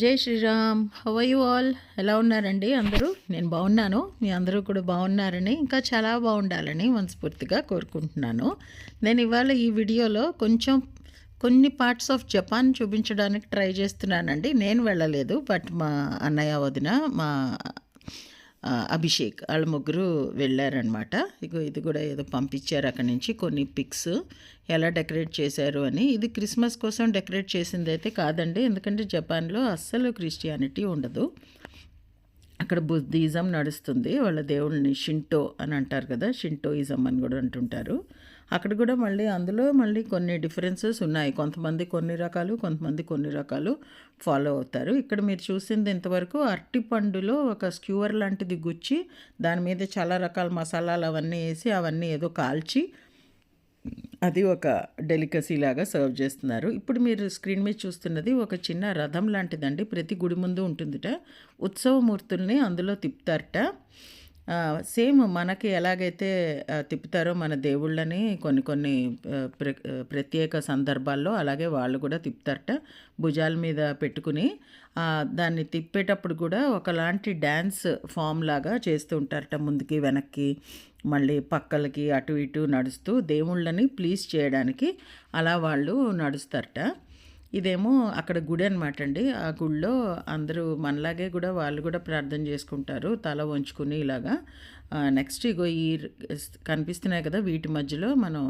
జై Sriram. Have you all ఎలా ఉన్నారండి అందరూ? నేను బాగున్నాను. మీ అందరూ కూడా బాగున్నారని ఇంకా చాలా బాగుండాలని మనస్ఫూర్తిగా కోరుకుంటున్నాను. నేను ఇవాళ ఈ వీడియోలో కొంచెం కొన్ని పార్ట్స్ ఆఫ్ జపాన్ చూపించడానికి ట్రై చేస్తున్నానండి. నేను వెళ్ళలేదు బట్ మా అన్నయ్య వదిన మా అభిషేక్ వాళ్ళ ముగ్గురు వెళ్ళారనమాట ఇగో ఇది కూడా ఏదో పంపించారు అక్కడి నుంచి కొన్ని పిక్స్. ఎలా డెకరేట్ చేశారు అని. ఇది క్రిస్మస్ కోసం డెకరేట్ చేసింది అయితే కాదండి. ఎందుకంటే జపాన్లో అస్సలు క్రిస్టియానిటీ ఉండదు. అక్కడ బుద్ధిజం నడుస్తుంది. వాళ్ళ దేవుళ్ళని షింటో అని అంటారు కదా. షింటోయిజం అని కూడా అంటుంటారు. అక్కడ కూడా మళ్ళీ అందులో మళ్ళీ కొన్ని డిఫరెన్సెస్ ఉన్నాయి. కొంతమంది కొన్ని రకాలు కొంతమంది కొన్ని రకాలు ఫాలో అవుతారు. ఇక్కడ మీరు చూసింది ఇంతవరకు అరటి పండులో ఒక స్క్యూవర్ లాంటిది గుచ్చి దాని మీద చాలా రకాల మసాలాలు అవన్నీ వేసి అవన్నీ ఏదో కాల్చి అది ఒక డెలికసీ లాగా సర్వ్ చేస్తున్నారు. ఇప్పుడు మీరు స్క్రీన్ మీద చూస్తున్నది ఒక చిన్న రథం లాంటిదండి. ప్రతి గుడి ముందు ఉంటుందిట. ఉత్సవమూర్తుల్ని అందులో తిప్పుతారట. సేమ్ మనకి ఎలాగైతే తిప్పుతారో మన దేవుళ్ళని కొన్ని కొన్ని ప్ర ప్రత్యేక సందర్భాల్లో అలాగే వాళ్ళు కూడా తిప్పుతారట భుజాల మీద పెట్టుకుని. దాన్ని తిప్పేటప్పుడు కూడా ఒకలాంటి డ్యాన్స్ ఫామ్ లాగా చేస్తూ ఉంటారట ముందుకి వెనక్కి మళ్ళీ పక్కలకి అటు ఇటు నడుస్తూ దేవుళ్ళని ప్లీజ్ చేయడానికి అలా వాళ్ళు నడుస్తారట. ఇదేమో అక్కడ గుడి అనమాట అండి ఆ గుడిలో అందరూ మనలాగే కూడా వాళ్ళు కూడా ప్రార్థన చేసుకుంటారు తల వంచుకుని ఇలాగా. నెక్స్ట్ ఇగో ఈ కనిపిస్తున్నాయి కదా వీటి మధ్యలో మనం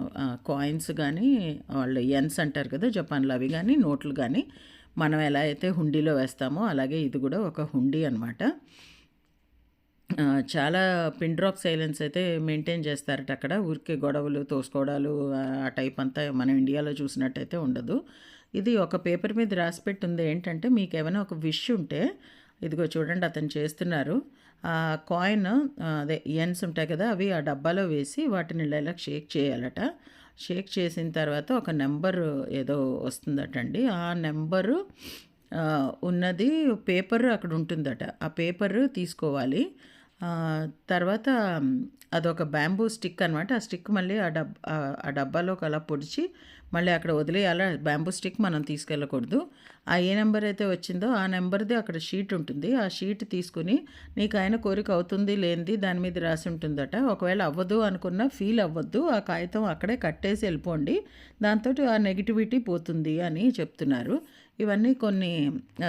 కాయిన్స్ కానీ వాళ్ళు ఎన్స్ అంటారు కదా జపాన్లో అవి కానీ నోట్లు కానీ మనం ఎలా అయితే హుండీలో వేస్తామో అలాగే ఇది కూడా ఒక హుండీ అనమాట చాలా పిన్ డ్రాప్ సైలెన్స్ అయితే మెయింటైన్ చేస్తారట అక్కడ. ఊరికే గొడవలు తోసుకోవడాలు ఆ టైప్ అంతా మనం ఇండియాలో చూసినట్టయితే ఉండదు. ఇది ఒక పేపర్ మీద రాసి పెట్టుంది ఏంటంటే మీకు ఏమైనా ఒక విష్ ఉంటే ఇదిగో చూడండి అతను చేస్తున్నారు. ఆ కాయిన్ అదే ఎన్స్ ఉంటాయి కదా అవి ఆ డబ్బాలో వేసి వాటిని ఇలా షేక్ చేయాలట. షేక్ చేసిన తర్వాత ఒక నెంబర్ ఏదో వస్తుందటండి. ఆ నెంబరు ఉన్నది పేపర్ అక్కడ ఉంటుందట. ఆ పేపర్ తీసుకోవాలి. తర్వాత అదొక బ్యాంబూ స్టిక్ అనమాట ఆ స్టిక్ మళ్ళీ ఆ డబ్ ఆ ఆ డబ్బాలోకి అలా పొడిచి మళ్ళీ అక్కడ వదిలేయాలా? బ్యాంబూ స్టిక్ మనం తీసుకెళ్ళకూడదు. ఆ ఏ నెంబర్ అయితే వచ్చిందో ఆ నెంబర్ది అక్కడ షీట్ ఉంటుంది. ఆ షీట్ తీసుకుని నీకు ఆయన కోరిక అవుతుంది లేనిది దాని మీద రాసి ఉంటుందట. ఒకవేళ అవ్వదు అనుకున్న ఫీల్ అవ్వద్దు. ఆ కాగితం అక్కడే కట్టేసి వెళ్ళిపోండి. దాంతో ఆ నెగిటివిటీ పోతుంది అని చెప్తున్నారు. ఇవన్నీ కొన్ని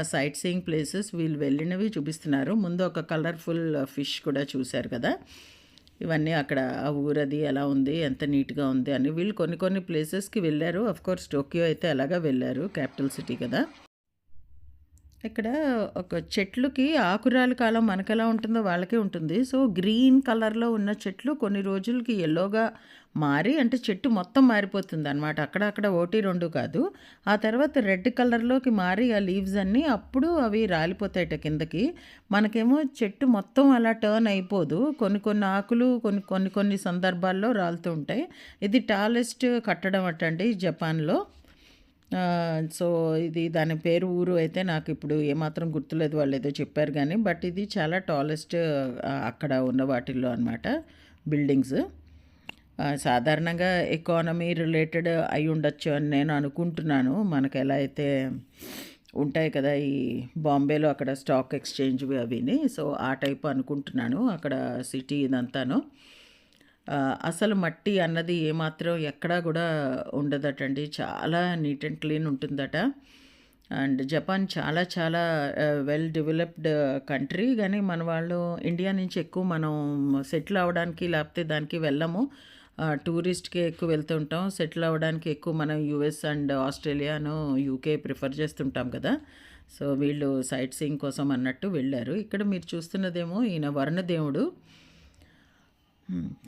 సైట్ సీయింగ్ ప్లేసెస్ వీళ్ళు వెళ్ళినవి చూపిస్తున్నారు. ముందు ఒక కలర్ఫుల్ ఫిష్ కూడా చూశారు కదా. ఇవన్నీ అక్కడ ఆ ఊరది ఎలా ఉంది ఎంత నీట్గా ఉంది అని వీళ్ళు కొన్ని కొన్ని ప్లేసెస్కి వెళ్ళారు. అఫ్ కోర్స్ టోక్యో అయితే అలాగా వెళ్ళారు క్యాపిటల్ సిటీ కదా. ఇక్కడ ఒక చెట్లుకి ఆకురాల కాలం మనకు ఎలా ఉంటుందో వాళ్ళకే ఉంటుంది. సో గ్రీన్ కలర్లో ఉన్న చెట్లు కొన్ని రోజులకి ఎల్లోగా మారి అంటే చెట్టు మొత్తం మారిపోతుంది అనమాట అక్కడక్కడ ఒకటి రెండు కాదు. ఆ తర్వాత రెడ్ కలర్లోకి మారి ఆ లీవ్స్ అన్నీ అప్పుడు అవి రాలిపోతాయట కిందకి. మనకేమో చెట్టు మొత్తం అలా టర్న్ అయిపోదు. కొన్ని కొన్ని ఆకులు కొన్ని కొన్ని కొన్ని సందర్భాల్లో రాలుతూ ఉంటాయి. ఇది టాలెస్ట్ కట్టడం అటండి జపాన్లో. సో ఇది దాని పేరు ఊరు అయితే నాకు ఇప్పుడు ఏమాత్రం గుర్తులేదు. వాళ్ళు ఏదో చెప్పారు కానీ బట్ ఇది చాలా టాలెస్ట్ అక్కడ ఉన్న వాటిల్లో అనమాట బిల్డింగ్స్ సాధారణంగా ఎకానమీ రిలేటెడ్ అయి ఉండొచ్చు అని నేను అనుకుంటున్నాను. మనకు ఎలా అయితే ఉంటాయి కదా ఈ బాంబేలో అక్కడ స్టాక్ ఎక్స్చేంజ్ అవిని. సో ఆ టైప్ అనుకుంటున్నాను. అక్కడ సిటీ ఇదంతాను. అసలు మట్టి అన్నది ఏమాత్రం ఎక్కడా కూడా ఉండదటండి. చాలా నీట్ అండ్ క్లీన్ ఉంటుందట. అండ్ జపాన్ చాలా చాలా వెల్ డెవలప్డ్ కంట్రీ కానీ మన వాళ్ళు ఇండియా నుంచి ఎక్కువ మనం సెటిల్ అవ్వడానికి లేకపోతే దానికి వెళ్ళము. టూరిస్ట్కే ఎక్కువ వెళ్తూ ఉంటాం. సెటిల్ అవ్వడానికి ఎక్కువ మనం యూఎస్ అండ్ ఆస్ట్రేలియాను యూకే ప్రిఫర్ చేస్తుంటాం కదా. సో వీళ్ళు సైట్ సీయింగ్ కోసం అన్నట్టు వెళ్ళారు. ఇక్కడ మీరు చూస్తున్నదేమో ఈయన వరుణదేవుడు.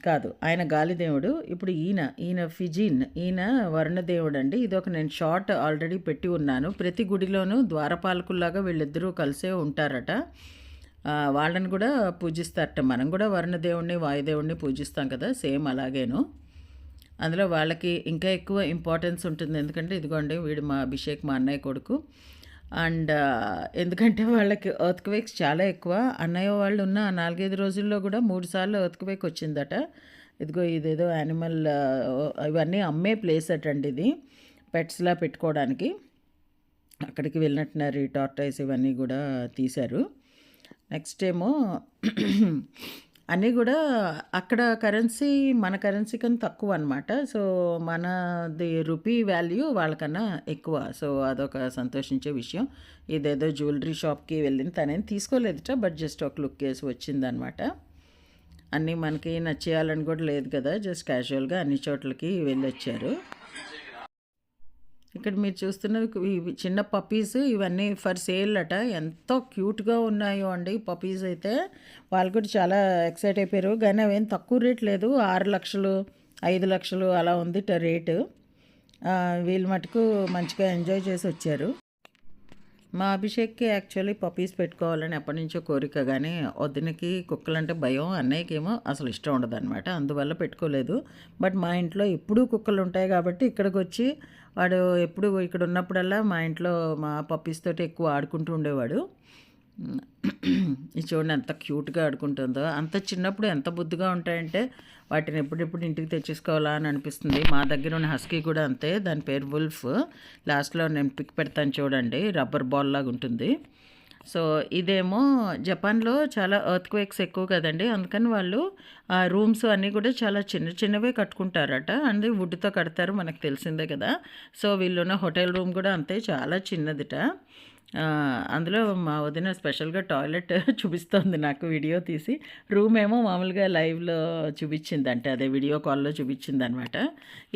కాదు. ఆయన గాలిదేవుడు. ఇప్పుడు ఈయన, ఈయన ఫిజిన్. ఈయన వరుణదేవుడు అండి. ఇదొక నేను షార్ట్ ఆల్రెడీ పెట్టి ఉన్నాను. ప్రతి గుడిలోనూ ద్వారపాలకుల్లాగా వీళ్ళిద్దరూ కలిసే ఉంటారట. వాళ్ళని కూడా పూజిస్తారట. మనం కూడా వరుణదేవుడిని, వాయుదేవుడిని పూజిస్తాం కదా! సేమ్ అలాగేను. అందులో వాళ్ళకి ఇంకా ఎక్కువ ఇంపార్టెన్స్ ఉంటుంది. ఎందుకంటే ఇదిగోండి వీడు మా అభిషేక్ మా అన్నయ్య కొడుకు. అండ్ ఎందుకంటే వాళ్ళకి ఎర్త్‌క్వేక్స్ చాలా ఎక్కువ. అన్నయ్య వాళ్ళు ఉన్న 4, 5 రోజుల్లో కూడా మూడు సార్లు ఎర్త్‌క్వేక్ వచ్చిందట. ఇదిగో ఇదేదో యానిమల్ ఇవన్నీ అమ్మే ప్లేస్ అటండి ఇది. పెట్స్‌లా పెట్టుకోవడానికి. అక్కడికి వెళ్ళినట్టున్నారు ఈ టార్టైస్ ఇవన్నీ కూడా తీశారు నెక్స్ట్ ఏమో అన్నీ కూడా అక్కడ కరెన్సీ మన కరెన్సీ కన్నా తక్కువ అనమాట సో మనది రూపీ వాల్యూ వాళ్ళకన్నా ఎక్కువ. సో అదొక సంతోషించే విషయం. ఇదేదో జ్యువెలరీ షాప్కి వెళ్ళింది తనేం తీసుకోలేదుట బట్ జస్ట్ ఒక లుక్ వేసి వచ్చిందనమాట అన్నీ మనకి నచ్చేయాలని కూడా లేదు కదా జస్ట్ క్యాజువల్గా అన్ని చోట్లకి వెళ్ళొచ్చారు. ఇక్కడ మీరు చూస్తున్నవి ఇవి చిన్న పప్పీస్ ఇవన్నీ ఫర్ సేల్ అట ఎంతో క్యూట్గా ఉన్నాయో అండి పప్పీస్ అయితే. వాళ్ళు కూడా చాలా ఎక్సైట్ అయిపోయారు. కానీ అవేం తక్కువ రేట్ లేదు. ఆరు లక్షలు ఐదు లక్షలు అలా ఉంది రేటు వీళ్ళు మటుకు మంచిగా ఎంజాయ్ చేసి వచ్చారు. మా అభిషేక్కి యాక్చువల్లీ పప్పీస్ పెట్టుకోవాలని ఎప్పటి నుంచో కోరిక కానీ వదినకి కుక్కలంటే భయం అన్నయ్యకేమో అసలు ఇష్టం ఉండదు అనమాట అందువల్ల పెట్టుకోలేదు. బట్ మా ఇంట్లో ఎప్పుడూ కుక్కలు ఉంటాయి కాబట్టి ఇక్కడికి వచ్చి వాడు ఎప్పుడు ఇక్కడ ఉన్నప్పుడల్లా మా ఇంట్లో మా పప్పీస్ తోటి ఎక్కువ ఆడుకుంటూ ఉండేవాడు. ఇది చూడండి ఎంత క్యూట్గా ఆడుకుంటుందో. అంత చిన్నప్పుడు ఎంత బుద్ధిగా ఉంటాయంటే వాటిని ఎప్పుడెప్పుడు ఇంటికి తెచ్చేసుకోవాలా అని అనిపిస్తుంది. మా దగ్గర ఉన్న హస్కీ కూడా అంతే. దాని పేరు వుల్ఫ్. లాస్ట్లో నేను పిక్ పెడతాను చూడండి. రబ్బర్ బాల్ లాగా ఉంటుంది. సో ఇదేమో జపాన్లో చాలా ఎర్త్ క్వేక్స్ ఎక్కువ కదండి. అందుకని వాళ్ళు ఆ రూమ్స్ అన్నీ కూడా చాలా చిన్న చిన్నవే కట్టుకుంటారట. అందుకే వుడ్తో కడతారు మనకు తెలిసిందే కదా. సో వీళ్ళున్న హోటల్ రూమ్ కూడా అంతే. చాలా చిన్నదిట. అందులో మా వదిన స్పెషల్గా టాయిలెట్ చూపిస్తోంది నాకు వీడియో తీసి. రూమ్ ఏమో మామూలుగా లైవ్లో చూపించింది అంటే అదే వీడియో కాల్లో చూపించింది అనమాట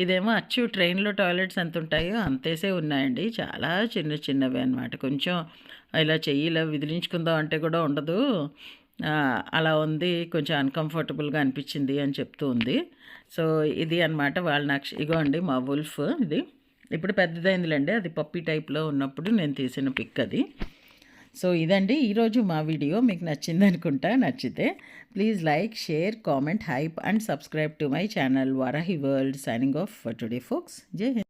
ఇదేమో అచ్చు ట్రైన్లో టాయిలెట్స్ ఎంత ఉంటాయో అంతేసే ఉన్నాయండి. చాలా చిన్న చిన్నవి అనమాట కొంచెం ఇలా చెయ్యి ఇలా విదిలించుకుందాం అంటే కూడా ఉండదు. అలా ఉంది కొంచెం అన్కంఫర్టబుల్గా అనిపించింది అని చెప్తూ ఉంది. సో ఇది అనమాట వాళ్ళ నాకు ఇగో అండి మా వుల్ఫ్ ఇది. ఇప్పుడు పెద్దదైందిలేండి. అది పప్పి టైప్లో ఉన్నప్పుడు నేను తీసిన పిక్ అది. సో ఇదండి ఈరోజు మా వీడియో. మీకు నచ్చింది అనుకుంటా నచ్చితే please like share comment hype and subscribe to my channel Varahi world signing off for today folks. జై